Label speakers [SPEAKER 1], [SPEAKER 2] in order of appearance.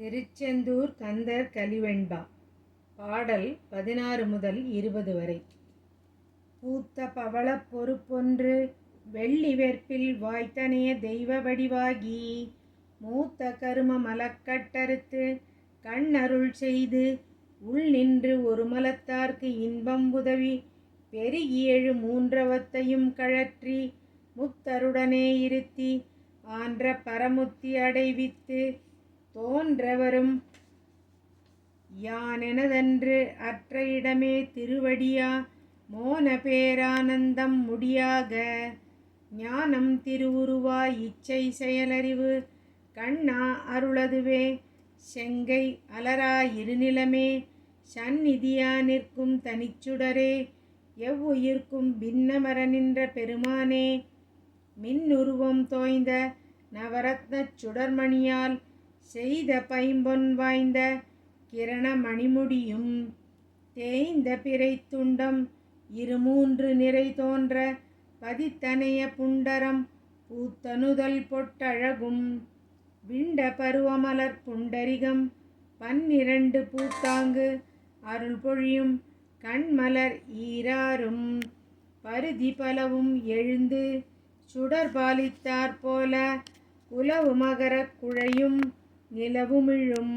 [SPEAKER 1] திருச்செந்தூர் கந்தர் கலிவெண்பா. பாடல் பதினாறு முதல் இருபது வரை. பூத்த பவள பொறுப்பொன்று வெள்ளி வெற்பில் வாய்த்தனைய தெய்வ வடிவாகி மூத்த கரும மலக்கட்டறுத்து கண்ணருள் செய்து உள் நின்று ஒரு மலத்தார்க்கு இன்பம் உதவி பெருகி மூன்றவத்தையும் கழற்றி முத்தருடனே இருத்தி ஆன்ற பரமுத்தி அடைவித்து தோன்றவரும். யானெனதன்று அற்ற இடமே திருவடியா மோன பேரானந்தம் முடியாக. ஞானம் திருவுருவாய் இச்சை செயலறிவு கண்ணா அருளதுவே. செங்கை அலரா இருநிலமே சந்நிதியா நிற்கும் தனிச்சுடரே. எவ்வுயிர்க்கும் பின்னமர நின்ற பெருமானே. மின்னுருவம் தோய்ந்த நவரத்னச் சுடர்மணியால் செய்த பைம்பொன் வாய்ந்த கிரண மணிமுடியும் தேய்ந்த பிறை துண்டம் இருமூன்று நிறை தோன்ற பதித்தனைய புண்டரம் பூத்தனுதல் பொட்டழகும். விண்ட பருவமலர் புண்டரிகம் பன்னிரண்டு பூத்தாங்கு அருள் பொழியும் கண்மலர் ஈராறும் பருதி பலவும் எழுந்து சுடர்பாலித்தாற் போல உலவு மகரக் குழையும் நிலவுமிழும்.